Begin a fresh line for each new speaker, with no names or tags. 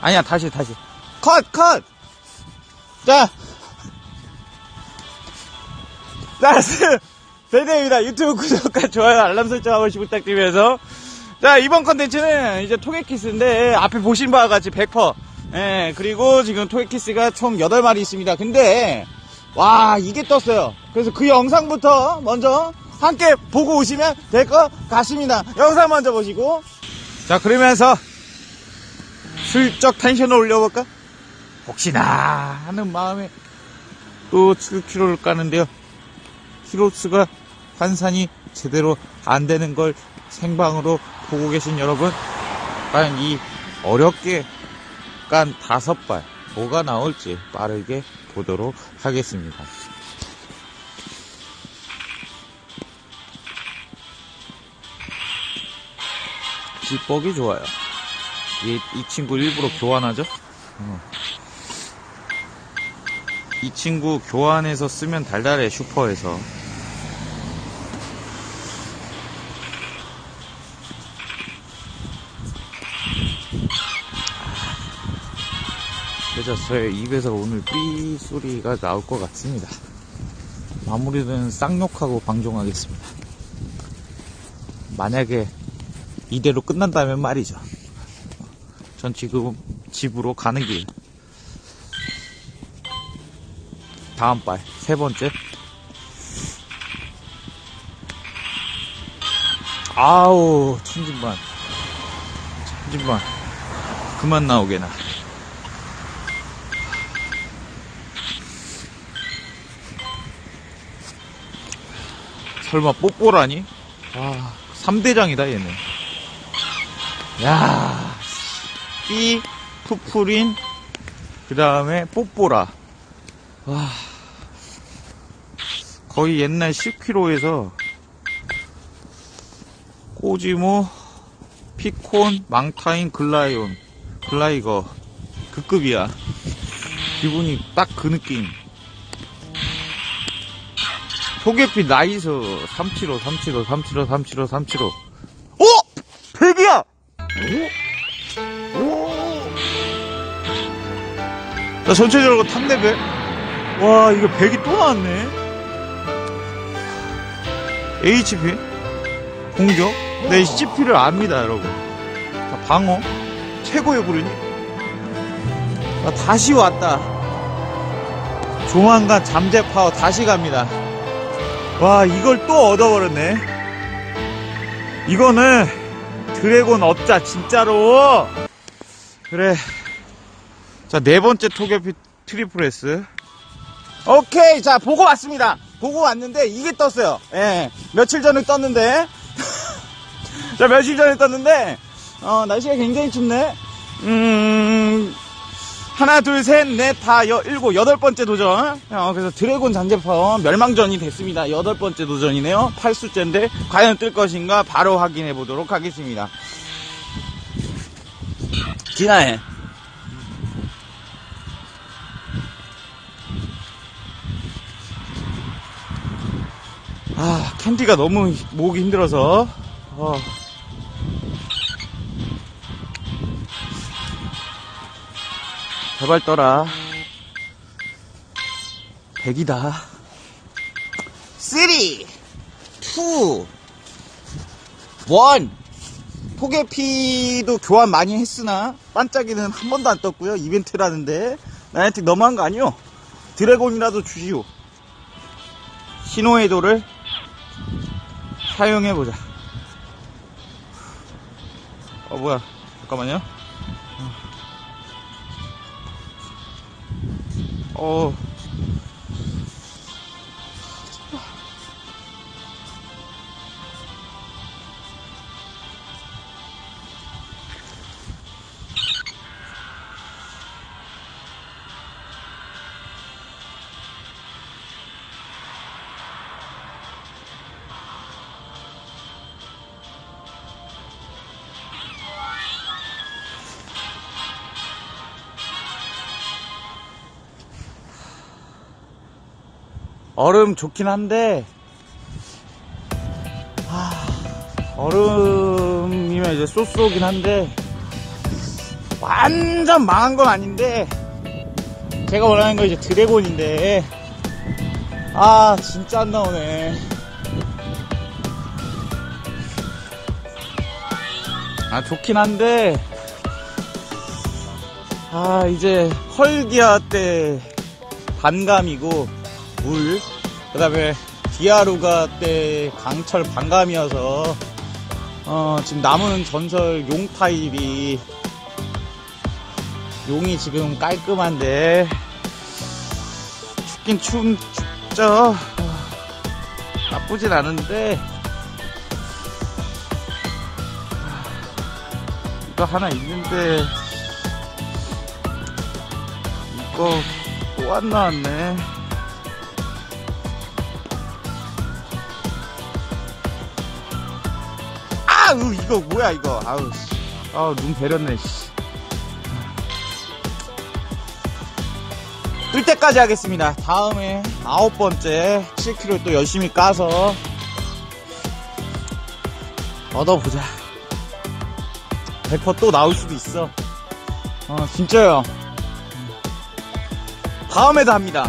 아니야, 다시, 다시. 컷, 컷! 자. 자, 대대입니다. 유튜브 구독과 좋아요, 알람 설정 한 번씩 부탁드리면서. 자, 이번 컨텐츠는 이제 토게키스인데, 앞에 보신 바와 같이 100%. 예, 그리고 지금 토게키스가 총 8마리 있습니다. 근데, 와, 이게 떴어요. 그래서 그 영상부터 먼저 함께 보고 오시면 될 것 같습니다. 영상 먼저 보시고. 자, 그러면서 슬쩍 텐션을 올려볼까? 혹시나 하는 마음에 또 7kg를 까는데요. 키로수가 환산이 제대로 안 되는 걸 생방으로 보고 계신 여러분, 과연 이 어렵게 깐 다섯 발 뭐가 나올지 빠르게 보도록 하겠습니다. 찌뻑이 좋아요. 이, 이 친구 일부러 교환하죠? 어. 이 친구 교환해서 쓰면 달달해 슈퍼에서 그래서 저의 입에서 오늘 삐 소리가 나올 것 같습니다. 마무리는 쌍욕하고 방종하겠습니다. 만약에 이대로 끝난다면 말이죠. 전 지금 집으로 가는 길. 다음 발, 세 번째. 아우, 천진반. 천진반. 그만 나오게 나. 설마 뽀뽀라니? 와, 3대장이다, 얘네. 야, 삐, 푸푸린, 그 다음에 뽀뽀라. 와, 거의 옛날 10kg에서 꼬지모, 피콘, 망타인, 글라이온, 글라이거. 그 급이야. 기분이 딱 그 느낌. 소개피 나이스 375 375 375 375 375 어? 100이야! 자 전체적으로 탑레벨 와 이거 100이 또 나왔네. HP 공격? 내 CP를 압니다 여러분. 자 방어? 최고의 구르니? 나 다시 왔다. 조만간 잠재 파워 다시 갑니다. 와 이걸 또 얻어버렸네. 이거는 드래곤 업자 진짜로. 그래 자 네 번째 토게피 트리플 S 오케이 자 보고 왔습니다 보고 왔는데 이게 떴어요 예 며칠 전에 떴는데 자 며칠 전에 떴는데 어 날씨가 굉장히 춥네 음 하나, 둘, 셋, 넷, 다, 여, 일곱, 여덟 번째 도전. 어, 그래서 드래곤 잔재파워 멸망전이 됐습니다. 여덟 번째 도전이네요. 8수째인데, 과연 뜰 것인가 바로 확인해 보도록 하겠습니다. 진아해. 아, 캔디가 너무 모으기 힘들어서. 어. 제발 떠라. 100이다. 3, 2, 1. 포개피도 교환 많이 했으나, 반짝이는 한 번도 안 떴고요. 이벤트라는데. 나한테 너무한 거 아니요? 드래곤이라도 주시오. 신호의 도를 사용해보자. 어, 뭐야. 잠깐만요. 어. 얼음 좋긴 한데 아, 얼음이면 이제 쏘쏘긴 한데 완전 망한 건 아닌데 제가 원하는 거 이제 드래곤인데 아 진짜 안 나오네. 아 좋긴 한데 아 이제 헐기아 때 반감이고 물 그 다음에 디아루가 때 강철 반감이어서 어 지금 남은 전설 용 타입이 용이 지금 깔끔한데 춥긴 춤 춥죠. 아, 나쁘진 않은데. 이거 하나 있는데 이거 또 안 나왔네 아우 이거 뭐야 이거. 아우 씨. 아우 눈 베렸네 씨. 뜰 때까지 하겠습니다. 다음에 아홉 번째 7kg 또 열심히 까서 얻어보자. 100%또 나올 수도 있어. 어 진짜요. 다음에도 합니다